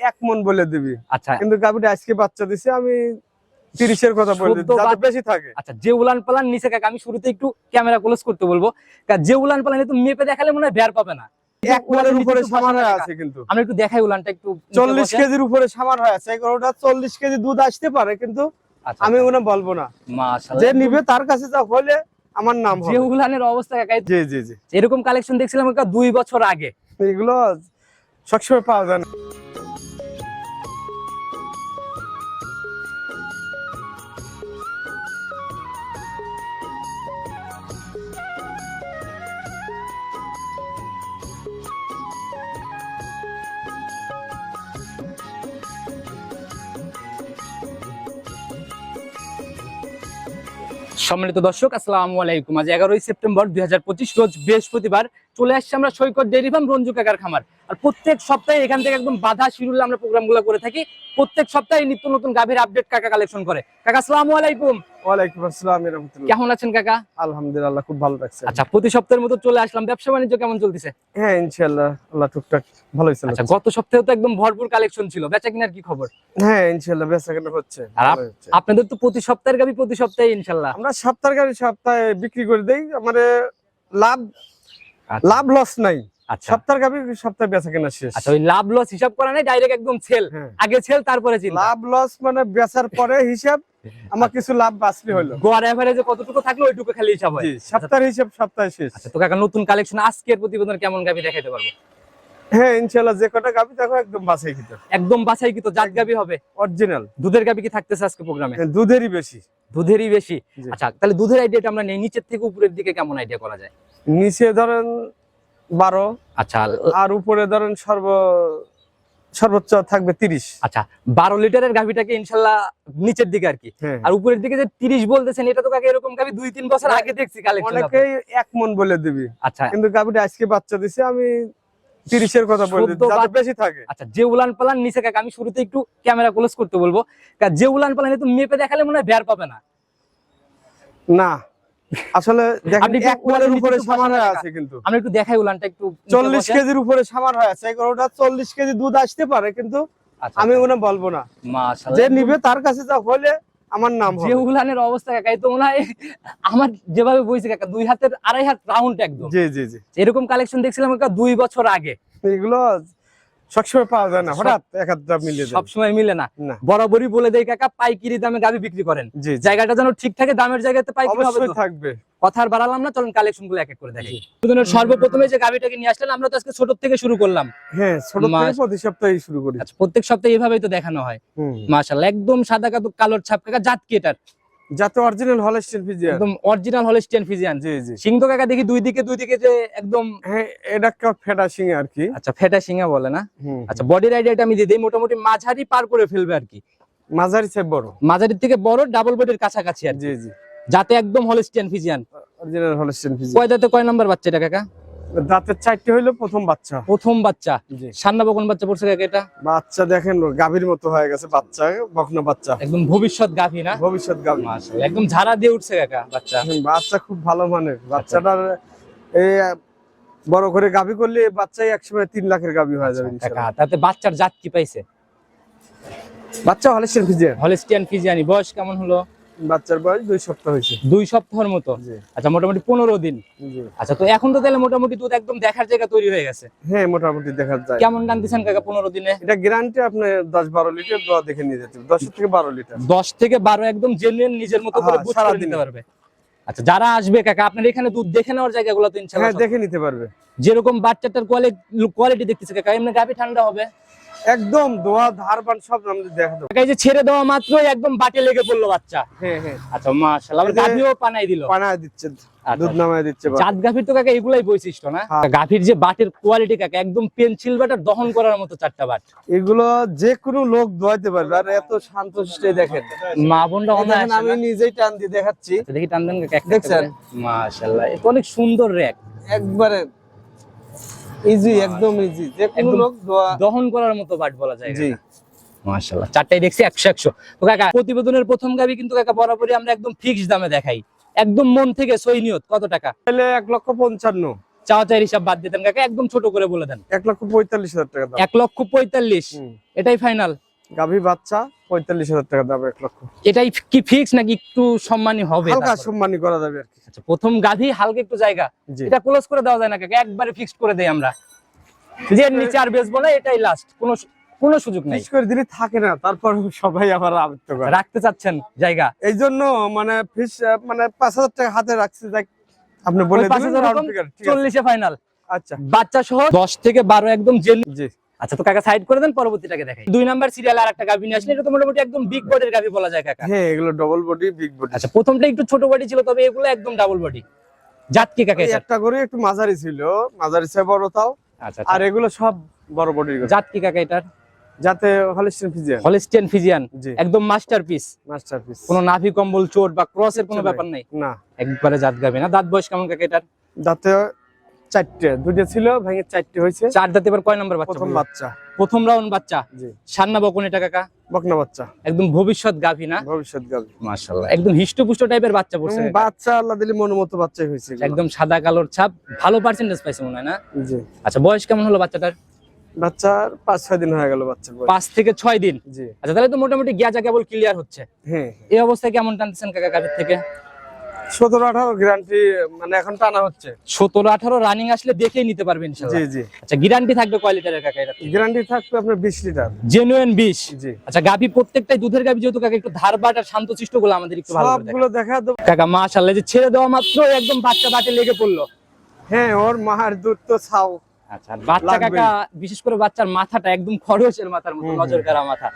এক মন বলে দিবি। আচ্ছা। কিন্তু আজকে বাচ্চা দিছে আমি তিরিশের কথা বেশি থাকে। আচ্ছা যে উলান পালান নিচে কাকা আমি শুরুতে একটু ক্যামেরা ক্লোজ করতে বলব। যে উলান পালান তো মেপে দেখালে মনে হয় বের পাবে না। এক মনের উপরে সামার বসানো টাকা। আছে কিন্তু। আমরা একটু দেখাই উলানটা একটু চল্লিশ বসে। কেজির উপরে সামার হয়ে আছে এগারোটা চল্লিশ কেজি দুধ আসতে পারে কিন্তু আচ্ছা, আমি আচ্ছা। ওনা বলব না। যে নিবে তার কাছে যা হলে আমার নাম যে উলানের অবস্থা কাকা এই- জি জি জি। এরকম কালেকশন দেখছিলাম কাকা দুই বছর আগে। এগুলো সবসময় পাওয়া যায় না। সম্মানিত দর্শক, আসসালামু আলাইকুম। আজ এগারোই সেপ্টেম্বর দুই হাজার পঁচিশ, রোজ বৃহস্পতিবার চলে আসছে আমরা সৈকত ডেয়ারি ফার্ম রঞ্জু কাকার খামার। আর প্রত্যেক সপ্তাহে এখান থেকে একদম বাধা শিরুলে আমরা প্রোগ্রামগুলো করে থাকি। প্রত্যেক সপ্তাহে নিত্য নতুন গাভীর আপডেট কাকা কালেকশন করে। কাকা, আসসালামু আলাইকুম। ওয়ালাইকুম আসসালাম রহমতুল্লাহ। কেমন আছেন কাকা? আলহামদুলিল্লাহ খুব ভালো লাগছে। আচ্ছা প্রতি সপ্তাহের মতো চলে আসলাম। ব্যবসা বাণিজ্য কেমন চলতেছে? হ্যাঁ ইনশাল্লাহ আল্লাহ টুকটাক ভালোই চলে আচ্ছা গত সপ্তাহে তো একদম ভরপুর কালেকশন ছিল। বেচা কিনার কি খবর? হ্যাঁ বেচা কেনা হচ্ছে আর। আপনাদের তো প্রতি সপ্তাহের গাবি প্রতি সপ্তাহে ইনশাল্লাহ আমরা সপ্তাহ গাড়ি সপ্তাহে বিক্রি করে দেই। আমাদের লাভ আচ্ছা। লাভ লস নাই। আচ্ছা। সপ্তাহ গাবি সপ্তাহে বেচা কেনা শেষ। আচ্ছা ওই লাভ লস হিসাব করা নাই ডাইরেক্ট একদম সেল হ্যাঁ। আগে সেল তারপরে লাভ লস মানে বেচার পরে হিসাব আমার কিছু লাভ বাঁচলি হলো। গড় এভারেজে কতটুকু থাকল ওইটুকু খালি হিসাব হয়। জি সপ্তাহের হিসাব সপ্তাহে শেষ। আচ্ছা তো কাকা নতুন কালেকশন আজকের প্রতিবেদন কেমন গাবি দেখাইতে পারব? হ্যাঁ ইনশাল্লাহ যে কটা গাবি দেখো একদম বাছাই কিন্তু একদম বাছাই কি তো জাত গাবি হবে? অরিজিনাল দুধের গাবি কি থাকতেছে আজকে প্রোগ্রামে দুধেরই বেশি। দুধেরই বেশি। আচ্ছা তাহলে দুধের আইডিয়াটা আমরা নেই নিচের থেকে উপরের দিকে কেমন আইডিয়া করা যায়? নিচে ধরেন বারো আচ্ছা আর উপরে ধরেন সর্ব সর্বোচ্চ থাকবে তিরিশ। আচ্ছা বারো লিটারের গাভিটাকে ইনশাল্লাহ নিচের দিকে আর কি। হ্যাঁ। আর উপরের দিকে যে তিরিশ বলতেছেন এটা তো কাকে এরকম গাভি দুই তিন বছর আগে দেখছি অনেকেই এক মন বলে দিবি। আচ্ছা। কিন্তু গাবিটা আজকে বাচ্চা দিছে আমি তিরিশের কথা বেশি থাকে। আচ্ছা যে উলান পালান নিচে কাকা আমি শুরুতে একটু ক্যামেরা ক্লোজ করতে বলব। যে উলান পালান মেপে দেখালে মনে হয় বের পাবে না। না। আসলে দেখেন উপরে বসান হয়ে আছে কিন্তু। আমরা একটু দেখাই উলানটা একটু নিচে চল্লিশ বসে। কেজির উপরে সামার হয়ে আছে। এগারোটা চল্লিশ কেজি দুধ আসতে পারে কিন্তু আচ্ছা, আমি আচ্ছা। ওনা বলব না। মাশাআল্লাহ, যে নিবে তার কাছে যা হলে আমার নাম যে উলানের অবস্থা কাকা তো মনে হয় আমার যেভাবে বইছে কাকা দুই হাতের আড়াই হাত রাউন্ড একদম। জি জি জি। এরকম কালেকশন দেখছিলাম কাকা দুই বছর আগে। এগুলো সবসময় পাওয়া যায় না হঠাৎ এক হাতটা যায়। সবসময় মিলে না। বরাবরই বলে দেয় কাকা পাইকারি দামে গাবি বিক্রি করেন। জায়গাটা যেন ঠিক থাকে দামের জায়গাতে পাইকারি। থাকবে। কথা বাড়ালাম না চলুন কালেকশনগুলো এক এক করে দেখি। সর্বপ্রথমে যে গাবিটাকে নিয়ে আসলেন আমরা তো আজকে ছোট থেকে শুরু করলাম। হ্যাঁ ছোট থেকে প্রতি সপ্তাহে শুরু করি। আচ্ছা প্রত্যেক সপ্তাহে এইভাবেই তো দেখানো হয়। মাশাআল্লাহ একদম সাদা কালো কালোর ছাপ কাকা জাত কি এটার? যাতে অরিজিনাল হলস্টিন ফিজিয়ান একদম অরিজিনাল হলস্টিয়ান ফিজিয়ান জি জি। সিং তো কাকা দেখি দুই দিকে দুই দিকে যে একদম হ্যাঁ এটা একটা ফেডা সিং আর কি। আচ্ছা ফেটা সিঙ্গা বলে না? আচ্ছা বডির আইডিয়াটা আমি দিয়ে দিই মোটামুটি মাঝারি পার করে ফেলবে আর কি। মাঝারি চেয়ে বড়। মাঝারির থেকে বড় ডাবল বডির কাছাকাছি আর কি। জি জি। যাতে একদম Holstein Friesian original Holstein Friesian কয় দাঁতে কয় নাম্বার বাচ্চা এটা কাকা? দাঁতের চারটে হইল প্রথম বাচ্চা। প্রথম বাচ্চা। সান্না বকন বাচ্চা পড়ছে এটা? বাচ্চা দেখেন গাভীর মতো হয়ে গেছে বাচ্চা বকনা বাচ্চা। একদম ভবিষ্যৎ গাভী না? ভবিষ্যৎ গাভী। একদম ঝাড়া দিয়ে উঠছে কাকা বাচ্চা। বাচ্চা খুব ভালো মানের বাচ্চাটার এই বড় করে গাভী করলে বাচ্চাই একসময় তিন লাখের গাভী হয়ে যাবে কাকা তাতে বাচ্চার জাত কি পাইছে? বাচ্চা হলস্টিন ফিজিয়ান। হলিস্টিয়ান ফিজিয়ানি বয়স কেমন হলো? বাচ্চার বয়স দুই সপ্তাহ হয়েছে। দুই সপ্তাহের মতো? আচ্ছা মোটামুটি পনেরো দিন। আচ্ছা তো এখন তো তাহলে মোটামুটি দুধ একদম দেখার জায়গা তৈরি হয়ে গেছে। হ্যাঁ মোটামুটি দেখা যায় কেমন টান দিচ্ছেন কাকা পনেরো দিনে? এটা গ্যারান্টি আপনি দশ বারো লিটার দোয়া দেখে নিয়ে যেতে দশ থেকে বারো লিটার। দশ থেকে বারো একদম জেনুইন নিজের মতো করে হ্যাঁ, সারাদিনে। নিতে পারবে। আচ্ছা যারা আসবে কাকা আপনার এখানে দুধ দেখে নেওয়ার জায়গাগুলো তো হ্যাঁ ইনশাআল্লাহ দেখে নিতে পারবে। যেরকম বাচ্চাটার কোয়ালিটি কোয়ালিটি দেখতেছে কাকা এমনি গাভি ঠান্ডা হবে। একদম দোয়া ধার বান সব আমাদের দেখা দেবো। এই যে ছেড়ে দেওয়া মাত্রই একদম বাটে লেগে পড়ল বাচ্চা। হ্যাঁ হ্যাঁ। আচ্ছা মাশাআল্লাহ আবার গাভিও পানাই দিল। পানায় দিচ্ছে দুধ নামায় দিচ্ছে বা- জাত তো কাকা এগুলাই বৈশিষ্ট্য না? হ্যাঁ। যে বাটের কোয়ালিটি কাকা একদম পেন্সিল বাটার দহন করার মতো চারটা বাট। এগুলো যে কোনো লোক দোয়াইতে পারবে আর এত শান্ত শিষ্টে দেখেন। মা বোনরা এই আমি নিজেই টান দিয়ে দেখাচ্ছি। আচ্ছা, দেখি টান দেন কাকা দেখছেন? মাশাআল্লাহ এটা অনেক সুন্দর র্যাক। একবারে ইজি একদম ইজি যে কোনো লোক দহন করার মতো বাট বলা যায় জি। মাশাআল্লাহ চারটাই দেখছি একশো একশো। তো কাকা প্রতিবেদনের প্রথম গাবি কিন্তু কাকা বরাবরই আমরা একদম ফিক্স দামে দেখাই। একদম মন থেকে সই নিয়ত কত টাকা? তাহলে এক লক্ষ পঞ্চান্ন। চাওয়া চাই হিসাব বাদ দিতেন কাকা একদম ছোট করে বলে দেন। এক লক্ষ পঁয়তাল্লিশ হাজার টাকা দাম। এক লক্ষ পঁয়তাল্লিশ। হুম। এটাই ফাইনাল গাভী বাচ্চা পঁয়তাল্লিশ হাজার টাকা দাম এক লক্ষ। এটাই কি ফিক্স নাকি একটু সম্মানী হবে হালকা সম্মানী করা যাবে আর কি। আচ্ছা প্রথম গাভী হালকা একটু জায়গা। এটা ক্লোজ করে দেওয়া যায় না কাকা একবারে ফিক্সড করে দেই আমরা। যে নিচে আর না এটাই লাস্ট কোনো কোনো সুযোগ নাই। করে দিলে থাকে না তারপর সবাই আবার আবৃত্ত করে। রাখতে চাচ্ছেন জায়গা। এই জন্য মানে ফিস মানে পাঁচ হাজার টাকা হাতে রাখছে আপনি বলে। চল্লিশে ফাইনাল আচ্ছা। বাচ্চা সহ দশ থেকে বারো একদম জেল জি। আচ্ছা তো কাকা সাইড করে দেন পরবর্তীটাকে দেখাই। দুই নাম্বার সিরিয়াল আর একটা গাভী নিয়ে আসলে এটা তো মোটামুটি একদম বিগ বডির গাভী বলা যায় কাকা। হ্যাঁ এগুলো ডবল বডি বিগ বডি আচ্ছা প্রথমটা একটু ছোট বডি ছিল তবে এগুলো একদম ডাবল বডি জাত কি কাকা এটা? একটা করে একটু মাঝারি ছিল মাঝারি চেয়ে বড় তাও। আচ্ছা আর এগুলো সব বড় বডির জাত কি কাকা এটার? যাতে হলিস্টিন ফিজিয়ান হলিস্টিয়ান ফিজিয়ান একদম মাস্টারপিস মাস্টারপিস কোনো নাভি কম্বল চোট বা ক্রসের কোনো ব্যাপার নাই? না। একবারে জাত গাবে না? দাঁত বয়স কেমন কাকা এটার? যাতে চারটে দুটো ছিল ভেঙে চারটে হয়েছে। চার দাঁত এবার কয় নাম্বার বাচ্চা প্রথম বাচ্চা। প্রথম রাউন্ড বাচ্চা। জি। সান্না বকন এটা কাকা বকনা বাচ্চা। একদম ভবিষ্যৎ গাভী না? ভবিষ্যৎ গাবি মাশাআল্লাহ একদম হিষ্টপুষ্ট টাইপের বাচ্চা পড়ছে বাচ্চা আল্লাহ দিলে মন মতো বাচ্চাই হয়েছে একদম সাদা কালোর ছাপ ভালো পার্সেন্টেজ পাইছে মনে হয় না? জি। আচ্ছা বয়স কেমন হলো বাচ্চাটার? বাচ্চার পাঁচ ছয় দিন হয়ে গেল বাচ্চার পাঁচ থেকে ছয় দিন? জি। আচ্ছা তাহলে তো মোটামুটি গিয়াজা কেবল ক্লিয়ার হচ্ছে। হ্যাঁ। এই অবস্থায় কেমন টানতেছেন কাকা গাভীর থেকে? সতেরো আঠারো গ্যারান্টি মানে এখন টানা হচ্ছে। সতেরো আঠারো রানিং আসলে দেখেই নিতে পারবেন জি জি। আচ্ছা গ্যারান্টি থাকবে কয় লিটারের কাকা এটা গ্যারান্টি থাকবে আপনার বিশ লিটার। জেনুইন বিশ? জি। আচ্ছা গাভী প্রত্যেকটাই দুধের গাভী যেহেতু কাকা একটু ধারবাট আর শান্তশিষ্টগুলো আমাদের একটু ভালো সবগুলো দেখা দেবো। কাকা যে ছেড়ে দেওয়া মাত্র একদম বাচ্চা বাটে লেগে পড়ল। হ্যাঁ ওর মার দুধ তো ছাও। আচ্ছা বাচ্চা কাকা বিশেষ করে বাচ্চার মাথাটা একদম খরচের মাথার মতো নজর কারা মাথা।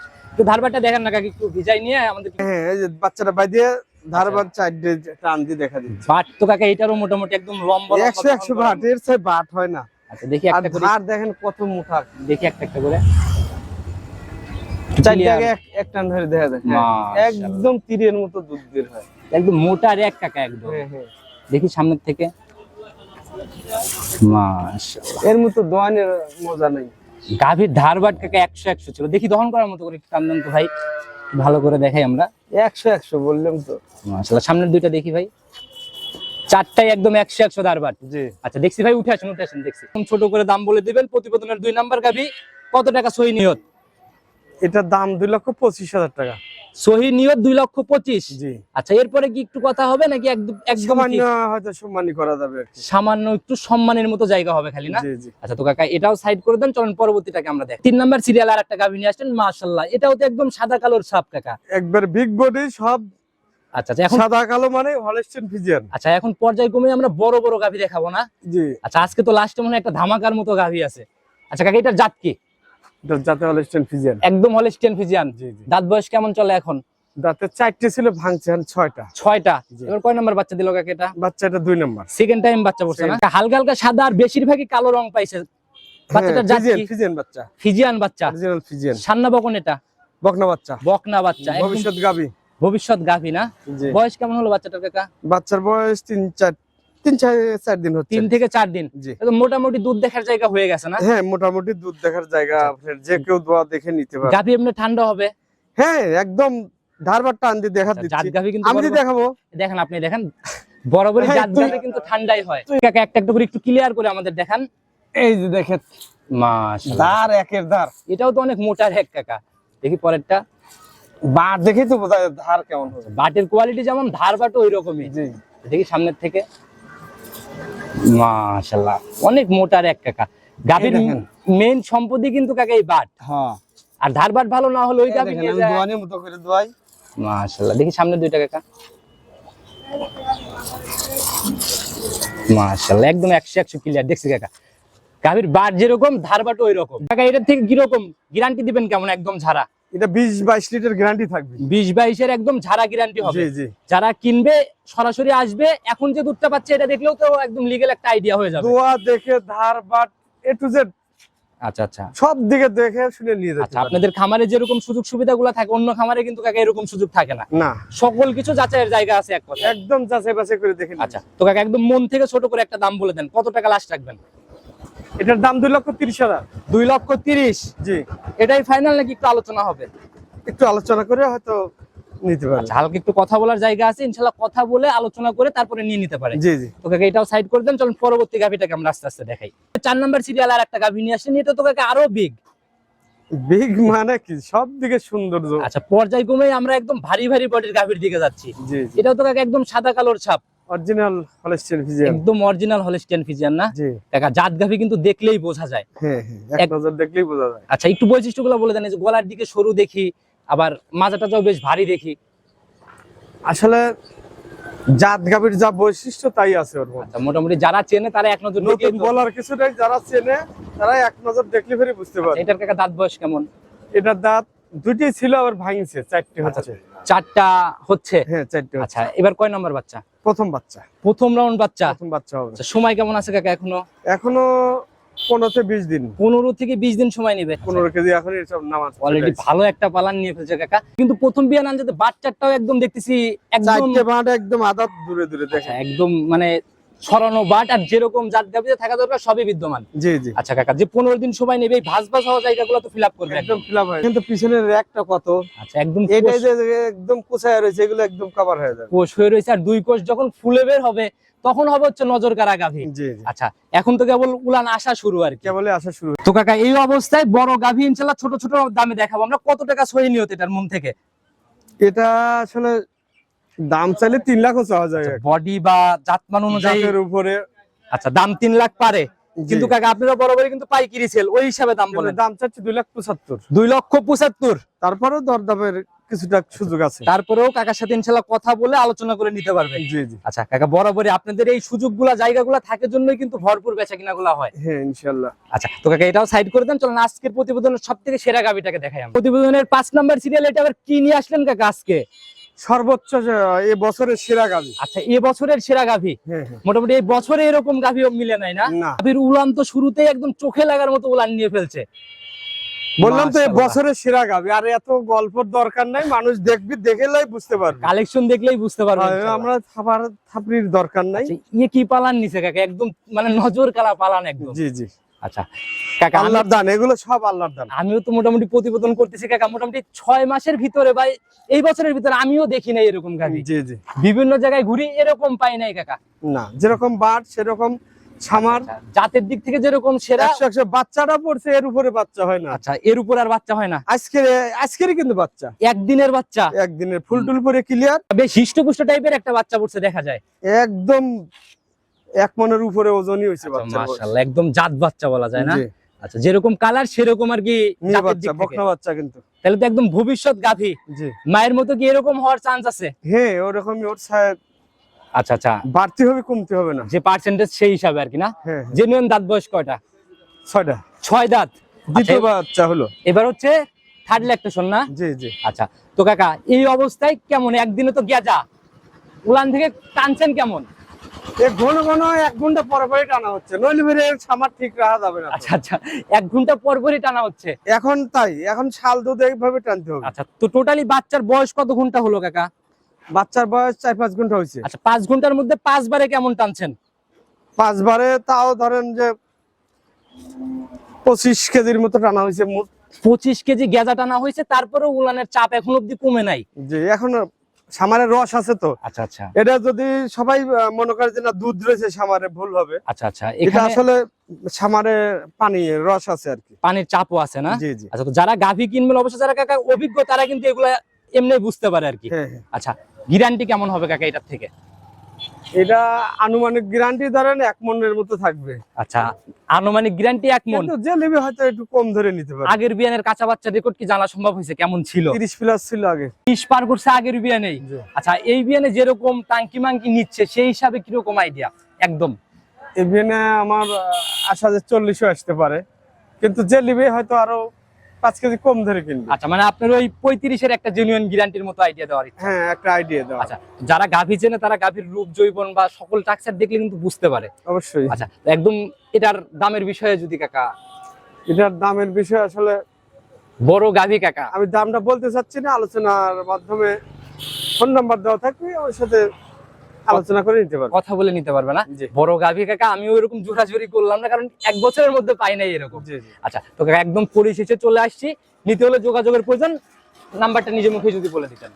ধারবাটটা দেখেন না কাকা একটু ভিজাই নিয়ে আমাদের হ্যাঁ বাচ্চাটা বাইদিয়ে ধারবার আচ্ছা। চারটে টান দিয়ে দেখা দিচ্ছে। বাট তো কাকা এটারও মোটামুটি একদম লম্বা লম্বা একশো একশো বাট এর চেয়ে বাট হয় না। আচ্ছা দেখি আর একটা করে। ধার দেখেন কত মুঠা দেখি একটা একটা করে। চারটে এক- এক টান ধরে দেখা যায় একদম তীরের মতো দুধ বের হয়। একদম মোটা আর এক কাকা একদম। হ্যাঁ হ্যাঁ। দেখি সামনের থেকে। মাশাআল্লাহ। এর মতো দোয়ানের মজা নেই। গাভীর ধারবাট কাকা একশো একশো ছিল। দেখি দহন করার মতো করে একটু টান দেন তো ভাই। ভালো করে দেখাই আমরা। একশো একশো বললাম তো। মাশাআল্লাহ সামনের দুইটা দেখি ভাই। চারটাই একদম একশো একশো দারবার জি। আচ্ছা দেখছি ভাই উঠে আসুন উঠে আসুন দেখছি। ছোট করে দাম বলে দিবেন প্রতিবেদনের দুই নাম্বার গাভি কত টাকা সহি নিয়ত? এটার দাম দুই লক্ষ পঁচিশ হাজার টাকা। সহি নিয়ত দুই লক্ষ পঁচিশ। আচ্ছা এরপরে কি একটু কথা হবে নাকি একদম সামান্য হয়তো সম্মানী করা যাবে সামান্য একটু সম্মানের মতো জায়গা হবে খালি না? আচ্ছা তো কাকা এটাও সাইড করে দেন চলুন পরবর্তীটাকে আমরা দেখ। তিন নাম্বার সিরিয়াল আর একটা গাভী নিয়ে আসছেন মাশাল্লাহ এটাও তো একদম সাদা কালোর সাপ কাকা। একবার বিগ বডি সব আচ্ছা আচ্ছা এখন সাদা কালো মানে আচ্ছা এখন পর্যায় কমে আমরা বড় বড় গাভী দেখাবো না? জি। আচ্ছা আজকে তো লাস্টে মনে হয় একটা ধামাকার মতো গাভী আছে। আচ্ছা কাকা এটার জাত কি? ফিজিয়ান একদম ফিজিয়ান দাঁত বয়স কেমন চলে এখন? দাঁতে চারটে ছিল ভাঙছে এখন ছয়টা। ছয়টা। এবার কয় নাম্বার বাচ্চা দিল কাকে এটা বাচ্চাটা দুই নাম্বার। সেকেন্ড টাইম বাচ্চা পড়ছে না? হালকা হালকা সাদা আর বেশিরভাগই কালো রং পাইছে। বাচ্চাটার জাত ফিজিয়ান কি? ফিজিয়ান বাচ্চা। ফিজিয়ান বাচ্চা। অরিজিনাল ফিজিয়ান সান্না বকন এটা? বকনা বাচ্চা। বকনা বাচ্চা। ভবিষ্যৎ গাবি ভবিষ্যৎ গাভী না? বয়স কেমন হলো বাচ্চাটার কাকা? বাচ্চার বয়স তিন চার তিন চার চার দিন হচ্ছে। তিন থেকে চার দিন। মোটামুটি দুধ দেখার জায়গা হয়ে গেছে না? হ্যাঁ মোটামুটি দুধ দেখার জায়গা যে কেউ দোয়া দেখে নিতে পারে। গাভী এমনি ঠান্ডা হবে? হ্যাঁ একদম ধারবার টান দিয়ে দেখা আচ্ছা, দিচ্ছি। কিন্তু আমি দেখাবো। দেখেন আপনি দেখেন। বরাবরই হ্যাঁ, জাত গাভী কিন্তু ঠান্ডাই হয়। কাকা একটা একটা করে একটু ক্লিয়ার করে আমাদের দেখান। এই যে দেখেন। মাশাআল্লাহ। ধার একের ধার। এটাও তো অনেক মোটার এক কাকা। দেখি পরেরটা। দেখেই তো বোঝা ধার কেমন হবে। বাটের কোয়ালিটি যেমন ধার বাট ওই রকমই দেখি সামনের থেকে। মাশাআল্লাহ অনেক মোটার এক কাকা। গাভীর মেইন সম্পত্তি কিন্তু কাকা এই বাট। হ্যাঁ। আর ধার বাট ভালো না হলে ওই গাভী নিয়ে যায়। দোয়ানের মতো করে দোয়াই। মাশাআল্লাহ দেখি সামনে দুইটা কাকা। মাশাআল্লাহ একদম একশো একশো ক্লিয়ার দেখছি কাকা। গাভীর বাট যেরকম ধার বাট ওই রকম কাকা এটার থেকে কীরকম? গ্যারান্টি দিবেন কেমন? একদম ঝাড়া। এটা লিটার গ্যারান্টি থাকবে। একদম ঝাড়া গ্যারান্টি হবে। জি জি। যারা কিনবে সরাসরি আসবে এখন যে দুধটা পাচ্ছে এটা দেখলেও তো একদম একটা আইডিয়া হয়ে যাবে। দোয়া দেখে ধার বাট এ টু জেড আচ্ছা আচ্ছা। সব দিকে দেখে শুনে নিয়ে আচ্ছা আপনাদের খামারে যেরকম সুযোগ সুবিধাগুলো থাকে অন্য খামারে কিন্তু কাকা এরকম সুযোগ থাকে না। না। সকল কিছু যাচাইয়ের জায়গা আছে এক কথা একদম যাচাই বাছাই করে দেখে নিন। আচ্ছা তো কাকা একদম মন থেকে ছোট করে একটা দাম বলে দেন কত টাকা লাস্ট রাখবেন? এটার দাম দুই লক্ষ তিরিশ হাজার। দুই লক্ষ তিরিশ? জি। এটাই ফাইনাল নাকি একটু আলোচনা হবে? একটু আলোচনা করে হয়তো নিতে পারে আচ্ছা হালকা একটু কথা বলার জায়গা আছে ইনশাল্লাহ কথা বলে আলোচনা করে তারপরে নিয়ে নিতে পারে। জি জি। তো এটাও সাইড করে দেন? চলুন পরবর্তী গাভিটাকে আমরা আস্তে আস্তে দেখাই। চার নাম্বার সিরিয়াল আর একটা গাভি নিয়ে আসেন এটা তোকে আরও বিগ বিগ মানে কি? সব দিকে সৌন্দর্য। আচ্ছা পর্যায়ক্রমে আমরা একদম ভারী ভারী বডির গাভির দিকে যাচ্ছি। এটাও তো কাকা একদম সাদা কালোর ছাপ। অরিজিনাল ফিজিয়ান একদম অরিজিনাল হলিস্টিয়ান ফিজিয়ান না? জি। কাকা জাত গাভি কিন্তু দেখলেই বোঝা যায়। হ্যাঁ হ্যাঁ এক এক- নজর দেখলেই বোঝা যায়। আচ্ছা একটু বৈশিষ্ট্যগুলো বলে দেন যে গলার দিকে সরু দেখি আবার মাজাটাও বেশ ভারী দেখি। আসলে জাত গাভীর যা বৈশিষ্ট্য তাই আছে ওর মধ্যে। আচ্ছা মোটামুটি যারা চেনে তারা এক নজর নতুন বলার কিছু নাই যারা চেনে তারা এক নজর দেখলে ফেরে বুঝতে পারে এটার কাকা দাঁত বয়স কেমন? এটার দাঁত দুটি ছিল আবার ভাঙছে চারটি হচ্ছে। চারটা হচ্ছে? হ্যাঁ চারটি আচ্ছা এবার কয় নম্বর বাচ্চা? প্রথম বাচ্চা। প্রথম রাউন্ড বাচ্চা? প্রথম বাচ্চা হবে। আচ্ছা সময় কেমন আছে কাকা এখনও? এখনও পনেরো থেকে বিশ দিন। পনেরো থেকে বিশ দিন সময় নেবে। পনেরো কেজি এখন এসব নামাজ অলরেডি ভালো একটা পালান নিয়ে ফেলছে কাকা। কিন্তু প্রথম বিয়ান আনতে বাচ্চাটাও একদম দেখতেছি একদম দূরে দূরে আচ্ছা, একদম মানে ছড়ানো বাট আর যেরকম জাত গাবিতে থাকা দরকার সবই বিদ্যমান। জি জি। আচ্ছা কাকা যে পনেরো দিন সময় নেবে এই ভাস ভাস হওয়া জায়গাগুলো তো ফিল আপ করবে। একদম ফিল আপ হয় কিন্তু পিছনের র্যাকটা কত? আচ্ছা একদম এটাই যে একদম কুচায় রয়েছে এগুলো একদম কভার হয়ে যাবে। কোষ হয়ে রয়েছে আর দুই কোষ যখন ফুলে বের হবে তখন হবে হচ্ছে নজর কারা গাভী। আচ্ছা এখন তো কেবল উলান আসা শুরু আর কেবলে আসা শুরু। তো কাকা এই অবস্থায় বড় গাভী ইনশাল্লাহ ছোট ছোট দামে দেখাবো। আমরা কত টাকা সহি নিয়ত এটার মন থেকে? এটা আসলে দাম চাইলে তিন লাখও চাওয়া যায়। বডি বা জাতমান অনুযায়ী উপরে। আচ্ছা দাম তিন লাখ পারে। কিন্তু কাকা আপনারা বরাবরই কিন্তু পাইকারি সেল ওই হিসাবে দাম বলেন। দাম চাচ্ছি দুই লাখ পঁচাত্তর। দুই লক্ষ পঁচাত্তর। তারপরেও দরদামের কিছুটা সুযোগ আছে। তারপরেও কাকার সাথে ইনশাল্লাহ কথা বলে আলোচনা করে নিতে পারবেন জি জি। আচ্ছা কাকা বরাবরই আপনাদের এই সুযোগগুলা জায়গাগুলা থাকে জন্যই কিন্তু ভরপুর বেচা কিনাগুলা হয়। হ্যাঁ ইনশাল্লাহ। আচ্ছা তো কাকা এটাও সাইড করে দেন চলুন আজকের প্রতিবেদনের সব থেকে সেরা গাবিটাকে দেখাই আমরা। প্রতিবেদনের পাঁচ নাম্বার সিরিয়াল এটা আবার কি নিয়ে আসলেন কাকা আজকে? সর্বোচ্চ এ বছরের সেরা গাভী আচ্ছা এ বছরের সেরা গাভি হ্যাঁ হ্যাঁ। মোটামুটি এই বছরে এরকম গাভিও মিলে নাই না? না। গাভির উলান তো শুরুতেই একদম চোখে লাগার মতো উলান নিয়ে ফেলছে। বললাম তো বছরের সেরা গাবি। আর এত গল্পর দরকার নাই মানুষ দেখবি দেখেলাই বুঝতে পারবে। কালেকশন দেখলেই বুঝতে পারবেন আর আমরা থাপার থাপড়ির দরকার নাই। আচ্ছা, ইয়ে কি পালান নিছে কাকা? একদম মানে নজর কালা পালান একদম। জি জি। আচ্ছা কাকা আল্লাহর দান এগুলো সব আল্লাহর দান। আমিও তো মোটামুটি প্রতিবেদন করতেছি কাকা মোটামুটি ছয় মাসের ভিতরে বা এই বছরের ভিতরে আমিও দেখি নাই এরকম গাভি জি জি। বিভিন্ন জায়গায় ঘুরি এরকম পাই নাই কাকা। না যেরকম বাট সেরকম ছামার আচ্ছা, জাতের দিক থেকে যেরকম সেরা একশো বাচ্চাটা পড়ছে এর উপরে বাচ্চা হয় না। আচ্ছা এর উপর আর বাচ্চা হয় না? আজকের আজকেরই কিন্তু বাচ্চা। একদিনের বাচ্চা? একদিনের ফুল টুল পরে ক্লিয়ার বেশ হিষ্টপুষ্ট টাইপের একটা বাচ্চা পড়ছে দেখা যায়। একদম এক মনের উপরে ওজনই হয়েছে বাচ্চা মাশাআল্লাহ একদম জাত বাচ্চা বলা যায় না? আচ্ছা যেরকম কালার সেরকম আর কি বাচ্চা বকনা বাচ্চা কিন্তু। তাহলে তো একদম ভবিষ্যৎ গাভী মায়ের মতো কি এরকম হওয়ার চান্স আছে? হ্যাঁ ওরকমই ওর আচ্ছা আচ্ছা। বাড়তি হবে কমতে হবে না। যে পার্সেন্টেজ সেই হিসাবে আর কি না? হ্যাঁ হ্যাঁ, জেনুইন দাঁত বয়স কয়টা? ছয়টা। ছয় দাঁত। দ্বিতীয় বাচ্চা হলো। এবার হচ্ছে থার্ড ল্যাকটেশন না? জি জি। আচ্ছা তো কাকা এই অবস্থায় কেমন? একদিনে তো গেজা। উলান থেকে টানছেন কেমন? এ ঘন ঘন এক ঘণ্টা পরে পরে টানা হচ্ছে। নইলে ফেরে সামার ঠিক রাখা যাবে না আচ্ছা আচ্ছা এক ঘণ্টা পর পরই টানা হচ্ছে। এখন তাই এখন শাল দুধ এইভাবে টানতে হবে। আচ্ছা তো টোটালি বাচ্চার বয়স কত ঘণ্টা হলো কাকা? বাচ্চার বয়স চার পাঁচ ঘণ্টা হয়েছে। আচ্ছা পাঁচ ঘণ্টার মধ্যে পাঁচবারে কেমন টানছেন? পাঁচবারে তাও ধরেন যে পঁচিশ কেজির মতো টানা হয়েছে মোট। পঁচিশ কেজি গেজা টানা হয়েছে তারপরে উলানের চাপ এখন অব্দি কমে নাই। যে এখন সামারের রস আছে তো। আচ্ছা আচ্ছা। এটা যদি সবাই মনে করে যে না দুধ রয়েছে সামারে ভুল হবে। আচ্ছা আচ্ছা এটা আসলে সামারে পানি রস আছে আর কি। পানির চাপও আছে না? জি জি। আচ্ছা তো যারা গাভী কিনবেন অবশ্যই যারা কাকা অভিজ্ঞ তারা কিন্তু এগুলা এমনি বুঝতে পারে আর কি। হ্যাঁ হ্যাঁ। আচ্ছা গ্যারান্টি কেমন হবে কাকা এটার থেকে? এটা আনুমানিক গ্যারান্টি ধরেন এক মনের মতো থাকবে। আচ্ছা আনুমানিক গ্যারান্টি এক মন? যে নেবে হয়তো একটু কম ধরে নিতে পারে। আগের বিয়ানের কাঁচা বাচ্চা রেকর্ড কি জানা সম্ভব হয়েছে? কেমন ছিল? তিরিশ প্লাস ছিল আগে। তিরিশ পার করছে আগের বিয়ানেই। আচ্ছা এই বিয়ানে যেরকম টাঙ্কি মাঙ্কি নিচ্ছে সেই হিসাবে কীরকম আইডিয়া একদম। এখানে আমার আশা যে চল্লিশও আসতে পারে। কিন্তু যে নিবে হয়তো আরও পাঁচ কেজি কম ধরে কিনবে। আচ্ছা মানে আপনার ওই পঁয়ত্রিশের একটা জেনুইন গ্যারান্টির মতো আইডিয়া দেওয়ার। হ্যাঁ একটা আইডিয়া দেওয়া আচ্ছা যারা গাভী চেনে তারা গাভীর রূপ জৈবন বা সকল টাকচার দেখলে কিন্তু বুঝতে পারে। অবশ্যই। আচ্ছা একদম এটার দামের বিষয়ে যদি কাকা। এটার দামের বিষয় আসলে বড় গাভী কাকা। আমি দামটা বলতে চাচ্ছি না আলোচনার মাধ্যমে ফোন নাম্বার দেওয়া থাকবে ওর সাথে আলোচনা করে নিতে পারব। কথা বলে নিতে পারবে না। বড় গাভী কাকা আমিও এরকম জোরাজুরি করলাম না কারণ এক বছরের মধ্যে পাই নাই এরকম। আচ্ছা তো কাকা একদম পরিশেষে চলে আসছি। নিতে হলে যোগাযোগের প্রয়োজন নাম্বারটা নিজের মুখে যদি বলে দিতেন।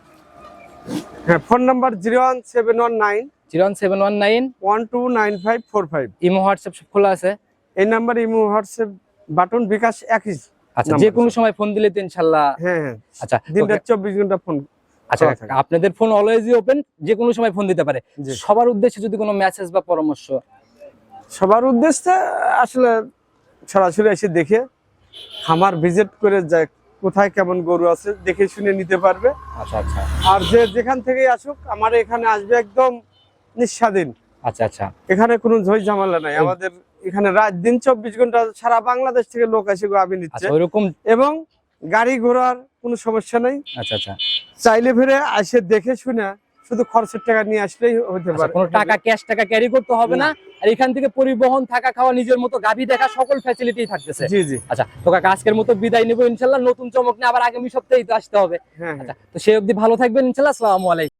হ্যাঁ phone number zero one seven one nine. Zero one seven one nine. One two nine five four five. Imo WhatsApp সব খোলা আছে। এই number imo WhatsApp button bKash একই আচ্ছা যে কোনো সময় ফোন দিলে তো ইনশাল্লাহ হ্যাঁ হ্যাঁ। আচ্ছা দিন okay, রাত চব্বিশ ঘণ্টা ফোন আচ্ছা আপনাদের ফোন অলওয়েজই ওপেন যে কোনো সময় ফোন দিতে পারে। সবার উদ্দেশ্যে যদি কোনো মেসেজ বা পরামর্শ? সবার উদ্দেশ্যে আসলে সরাসরি এসে দেখে খামার ভিজিট করে যায় কোথায় কেমন গরু আছে দেখে শুনে নিতে পারবে। আচ্ছা আচ্ছা। আর যে যেখান থেকে আসুক আমার এখানে আসবে একদম নিঃস্বাধীন। আচ্ছা আচ্ছা। এখানে কোনো ঝই ঝামেলা নাই। আমাদের এখানে রাত দিন চব্বিশ ঘণ্টা সারা বাংলাদেশ থেকে লোক এসে গাভী নিচ্ছে আচ্ছা ওইরকম এবং গাড়ি ঘোড়ার কোনো সমস্যা নেই। আচ্ছা আচ্ছা। চাইলে ফিরে আসে দেখে শুনে শুধু খরচের টাকা নিয়ে আসলেই হতে আচ্ছা, পারে। কোনো টাকা ক্যাশ টাকা ক্যারি করতে হবে না। আর এখান থেকে পরিবহন থাকা খাওয়া নিজের মতো গাভী দেখা সকল ফ্যাসিলিটি থাকতেছে। জি জি। আচ্ছা তো কাকা আজকের মতো বিদায় নেব ইনশাল্লাহ। নতুন চমক নিয়ে আবার আগামী সপ্তাহেই তো আসতে হবে। হ্যাঁ হ্যাঁ। আচ্ছা তো সেই অবধি ভালো থাকবেন ইনশাল্লাহ। আসসালামু আলাইকুম।